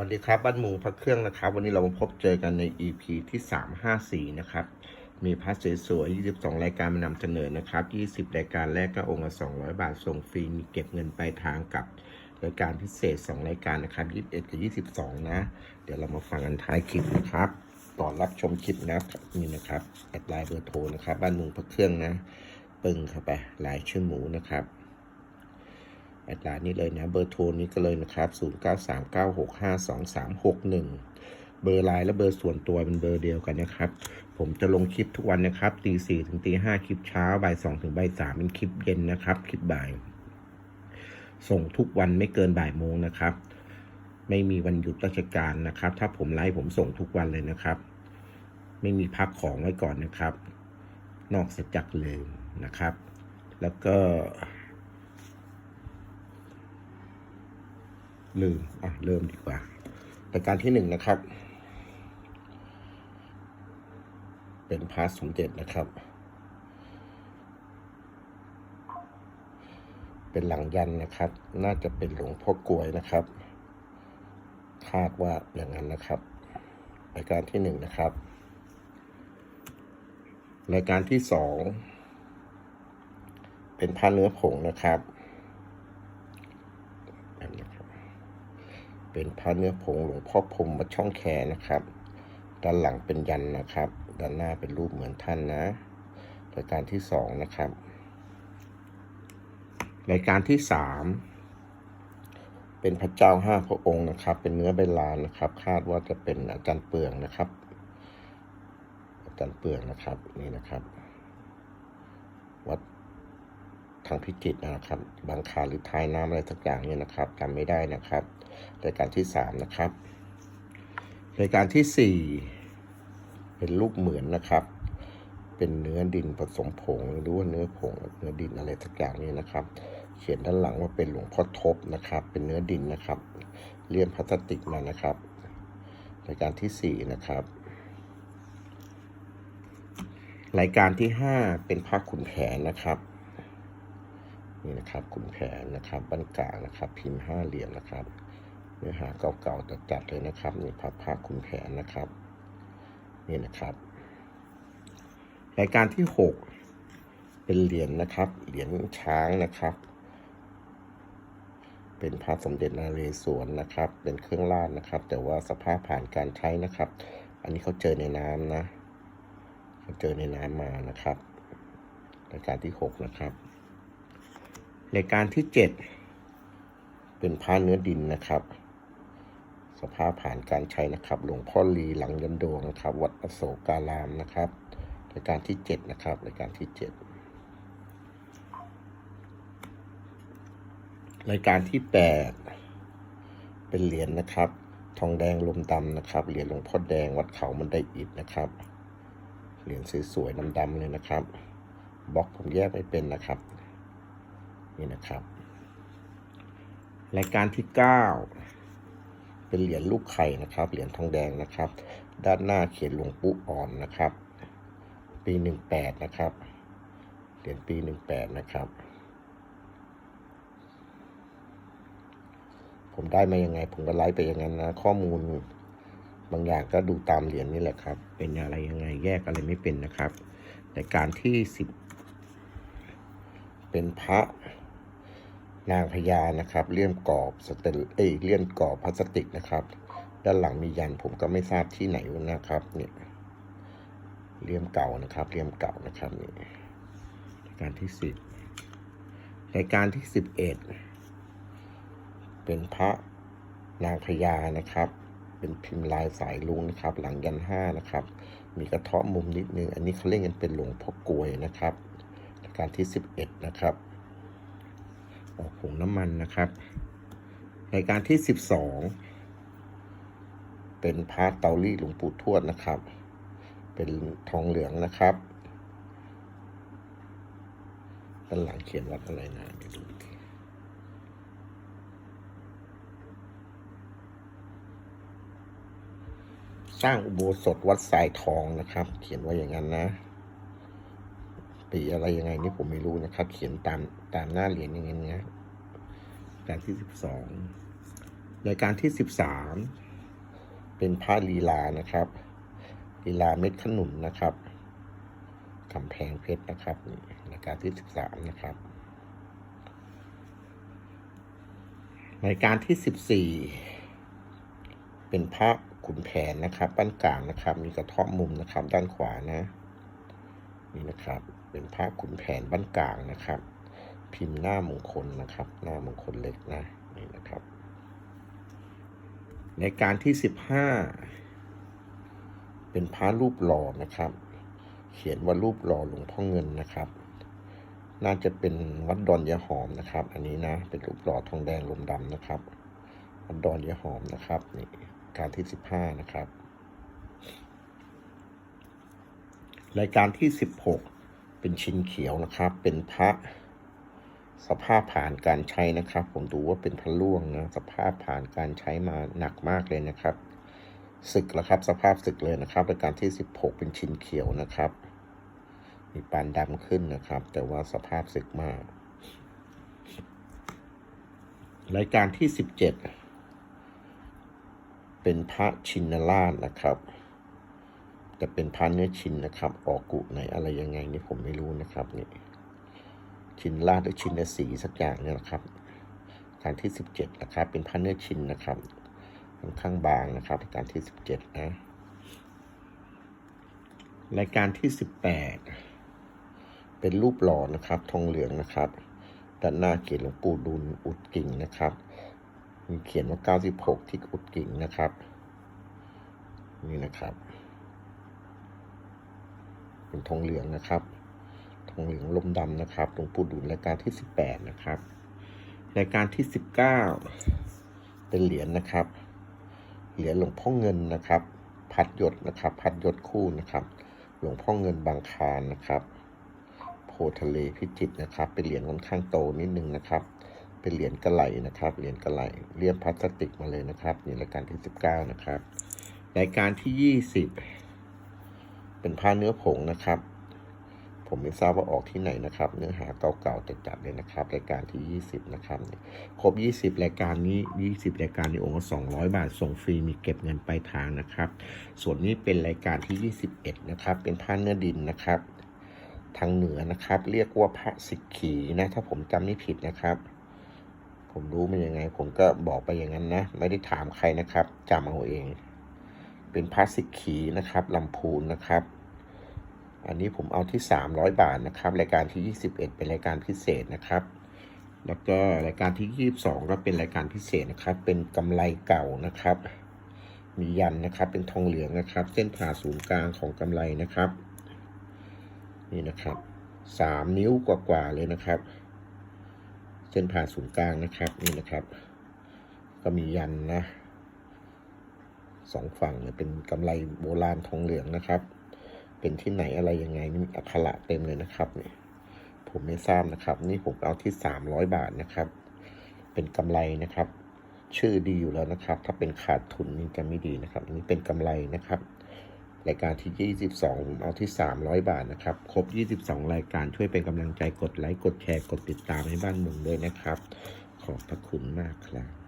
วัสดีครับบ้านหมูพระเครื่องนะครับ วันนี้เรามาพบเจอกันใน EP ที่ 354 นะครับ มีพัสสวยๆ22 รายการมานำเสนอนะครับ 20 รายการแรกก็องค์ละ 200 บาทส่งฟรี มีเก็บเงินปลายทางกับรายการพิเศษ 2 รายการนะครับ 21 กับ 22 นะ เดี๋ยวเรามาฟังกันท้ายคลิปนะครับก่อนรับชมคลิปนะครับนี่นะครับแอดไลน์เบอร์โทรนะครับ บ้านหมูพระเครื่องนะ ปึงเข้าไปลายชื่อหมูนะครับ แอดไลน์นี้เลยนะ เบอร์โทรนี้ก็เลยนะครับ 0939652361 เบอร์ไลน์และเบอร์ส่วนตัวเป็นเบอร์เดียวกันนะครับ ผมจะลงคลิปทุกวันนะครับตีสี่ถึงตีห้าคลิปเช้าบ่ายสองถึงบ่ายสามเป็นคลิปเย็นนะครับ คลิปบ่าย ส่งทุกวันไม่เกินบ่ายโมงนะครับ ไม่มีวันหยุดราชการนะครับ ถ้าผมไลฟ์ผมส่งทุกวันเลยนะครับ ไม่มีพักของไว้ก่อนนะครับ นอกสจากเลืมนะครับ แล้วก็ ลืมอะเริ่มดีกว่ารายการที่หนึ่งนะครับ เป็นพาร์ทสมเด็จนะครับ เป็นหลังยันนะครับ น่าจะเป็นหลวงพ่อกลวยนะครับ คาดว่าอย่างนั้นนะครับรายการที่หนึ่งนะครับ รายการที่สองเป็นผ้าเนื้อผงนะครับนี้ครับ เป็นพระเนื้อผงหลวงพ่อพรหมวัดช่องแคนะครับ ด้านหลังเป็นยันนะครับ ด้านหน้าเป็นรูปเหมือนท่านนะรายการที่สองนะครับ รายการที่สามเป็นพระเจ้าห้าพระองค์นะครับ เป็นเนื้อใบลานนะครับ คาดว่าจะเป็นอาจารย์เปลืองนะครับ อาจารย์เปลืองนะครับนี่นะครับ วัด ทางพิจิตรนะครับ บางคาหรือท้ายน้ำอะไรสักอย่างเนี่ยนะครับจำไม่ได้นะครับรายการที่สามนะครับรายการที่สี่เป็นลูกเหมือนนะครับ เป็นเนื้อดินผสมผงหรือว่าเนื้อผงเนื้อดินอะไรสักอย่างนี้นะครับ เขียนด้านหลังว่าเป็นหลวงพ่อทบนะครับ เป็นเนื้อดินนะครับเลี่ยมพลาสติกมานะครับรายการที่สี่นะครับรายการที่ห้าเป็นพระขุนแผนนะครับ นี่นะครับขุนแผนนะครับบ้านกลางนะครับ พิมพ์ห้าเหลี่ยมนะครับ เนื้อหาเก่าๆจัดๆเลยนะครับนี่พระพระขุนแผนนะครับ นี่นะครับ รายการที่หกเป็นเหรียญนะครับเหรียญช้างนะครับ เป็นพระสมเด็จนาเรศวรนะครับ เป็นเครื่องราชนะครับ แต่ว่าสภาพผ่านการใช้นะครับ อันนี้เขาเจอในน้ำนะเขาเจอในน้ำมานะครับ รายการที่หกนะครับ รายการที่เจ็ดเป็นผ้าเนื้อดินนะครับ สภาพผ่านการใช้นะครับ หลวงพ่อลีหลังยันดวงนะครับ วัดอโศการามนะครับรายการที่เจ็ดนะครับรายการที่เจ็ดรายการที่แปดเป็นเหรียญนะครับ ทองแดงลมดำนะครับ เหรียญหลวงพ่อแดงวัดเขามันไดอิฐนะครับเหรียญสวยๆดำๆเลยนะครับบล็อกผมแยกไม่เป็นนะครับ นี่นะครับ รายการที่ 9 เป็นเหรียญลูกไข่นะครับ เหรียญทองแดงนะครับ ด้านหน้าเขียนหลวงปู่อ่อนนะครับ ปี 18 นะครับ เหรียญปี 18 นะครับ ผมได้มายังไง ผมก็ไลฟ์ไปอย่างนั้นนะ ข้อมูลบางอย่างก็ดูตามเหรียญนี่แหละครับ เป็นอะไรยังไงแยกอะไรไม่เป็นนะครับรายการที่10เป็นพระ นางพญานะครับเลี่ยมกรอบสเตนเอยเลี่ยมกรอบพลาสติกนะครับ ด้านหลังมียันผมก็ไม่ทราบที่ไหนนะครับ เนี่ยเลี่ยมเก่านะครับเลี่ยมเก่านะครับนี่รายการที่สิบรายการที่สิบเอ็ดเป็นพระนางพญานะครับ เป็นพิมพ์ลายสายลุงนะครับ หลังยันห้านะครับ มีกระเทาะมุมนิดนึง อันนี้เขาเรียกกันเป็นหลวงพ่อกลวยนะครับรายการที่สิบเอ็ดนะครับ ออกผงน้ำมันนะครับรายการที่สิบสองเป็นพาร์ตเตาลี่หลวงปู่ทวดนะครับ เป็นทองเหลืองนะครับด้านหลังเขียนวัดอะไรนะเดี๋ยวดูทีสร้างอุโบสถวัดสายทองนะครับ เขียนว่าอย่างนั้นนะ ปีอะไรยังไงนี่ผมไม่รู้นะครับ เขียนตาม ตามหน้าเหรียญอย่างเงี้ยรายการที่สิบสองรายการที่สิบสามเป็นพระลีลานะครับลีลาเม็ดขนุนนะครับกำแพงเพชรนะครับนี่รายการที่สิบสามนะครับรายการที่สิบสี่เป็นพระขุนแผนนะครับบ้นกลางนะครับ มีกระเทาะมุมนะครับ ด้านขวานะ นี่นะครับ เป็นพระขุนแผนบ้นกลางนะครับ พิมพ์หน้ามงคลนะครับ หน้ามงคลเล็กนะนี่นะครับ ในการที่สิบห้าเป็นพระรูปหล่อนะครับ เขียนว่ารูปหล่อหลวงพ่อเงินนะครับ น่าจะเป็นวัดดอนยาหอมนะครับ อันนี้นะเป็นรูปหล่อทองแดงลมดำนะครับ วัดดอนยาหอมนะครับนี่การที่สิบห้านะครับ รายการที่สิบหกเป็นชินเขียวนะครับ เป็นพระ สภาพผ่านการใช้นะครับ ผมดูว่าเป็นพระล่วงนะสภาพผ่านการใช้มาหนักมากเลยนะครับศึกแล้วครับ สภาพศึกเลยนะครับรายการที่สิบหกเป็นชินเขียวนะครับ มีปานดำขึ้นนะครับ แต่ว่าสภาพศึกมาก รายการที่สิบเจ็ดเป็นพระชินราชนะครับจะเป็นพระเนื้อชินนะครับ ออกกุไหนอะไรยังไงนี่ผมไม่รู้นะครับนี่ ชิ้นราชหรือชิ้นสีสักอย่างเนี่ยนะครับการที่สิบเจ็ดนะครับ เป็นพระเนื้อชิ้นนะครับค่อนข้างบางนะครับการที่สิบเจ็ดนะ รายการที่สิบแปดเป็นรูปหล่อนะครับ ทองเหลืองนะครับด้านหน้าเขียนหลวงปู่ดุลอุดกิ่งนะครับมีเขียนว่า 96 ที่อุดกิ่งนะครับ นี่นะครับ เป็นทองเหลืองนะครับ ทองเหลืองลมดำนะครับหลวงปู่ดุลรายการที่ 18 นะครับรายการที่ 19 เป็นเหรียญนะครับ เหรียญหลวงพ่อเงินนะครับ พัดหยดนะครับ พัดหยดคู่นะครับ หลวงพ่อเงินบางคารนะครับ โพทะเลพิจิตรนะครับ เป็นเหรียญค่อนข้างโตนิดนึงนะครับ เป็นเหรียญกระไหลนะครับ เหรียญกระไหลเลี่ยมพลาสติกมาเลยนะครับนี่รายการที่สิบเก้านะครับรายการที่ยี่สิบเป็นผ้าเนื้อผงนะครับ ผมไม่ทราบว่าออกที่ไหนนะครับ เนื้อหาเก่าๆจัดๆเลยนะครับรายการที่ยี่สิบนะครับครบยี่สิบรายการนี้ยี่สิบรายการในองค์ละสองร้อยบาทส่งฟรีมีเก็บเงินปลายทางนะครับ ส่วนนี้เป็นรายการที่ยี่สิบเอ็ดนะครับ เป็นผ้าเนื้อดินนะครับ ทางเหนือนะครับ เรียกว่าพระสิกขีนะถ้าผมจำไม่ผิดนะครับผมรู้มันยังไง ผมก็บอกไปอย่างนั้นนะ ไม่ได้ถามใครนะครับจำเอาเอง เป็นพระสิกขีนะครับลำพูนนะครับ อันนี้ผมเอาที่ 300 บาทนะครับ รายการที่ 21 เป็นรายการพิเศษนะครับ แล้วก็รายการที่ 22 ก็เป็นรายการพิเศษนะครับ เป็นกำไรเก่านะครับ มียันนะครับ เป็นทองเหลืองนะครับ เส้นผ่าศูนย์กลางของกำไรนะครับ นี่นะครับสามนิ้วกว่าๆเลยนะครับ เส้นผ่าศูนย์กลางนะครับ นี่นะครับ ก็มียันนะสองฝั่งเลยเป็นกำไรโบราณทองเหลืองนะครับ เป็นที่ไหนอะไรยังไงนี่มีอักขระเต็มเลยนะครับเนี่ยผมไม่ทราบนะครับ นี่ผมเอาที่สามร้อยบาทนะครับ เป็นกำไรนะครับ ชื่อดีอยู่แล้วนะครับ ถ้าเป็นขาดทุนนี่จะไม่ดีนะครับนนี้เป็นกำไรนะครับ รายการที่ 22ผมเอาที่ 300 บาทนะครับ ครบ 22 รายการช่วยเป็นกำลังใจกดไลค์กดแชร์กดติดตามให้บ้านเมืองด้วยนะครับ ขอบพระคุณมากครับ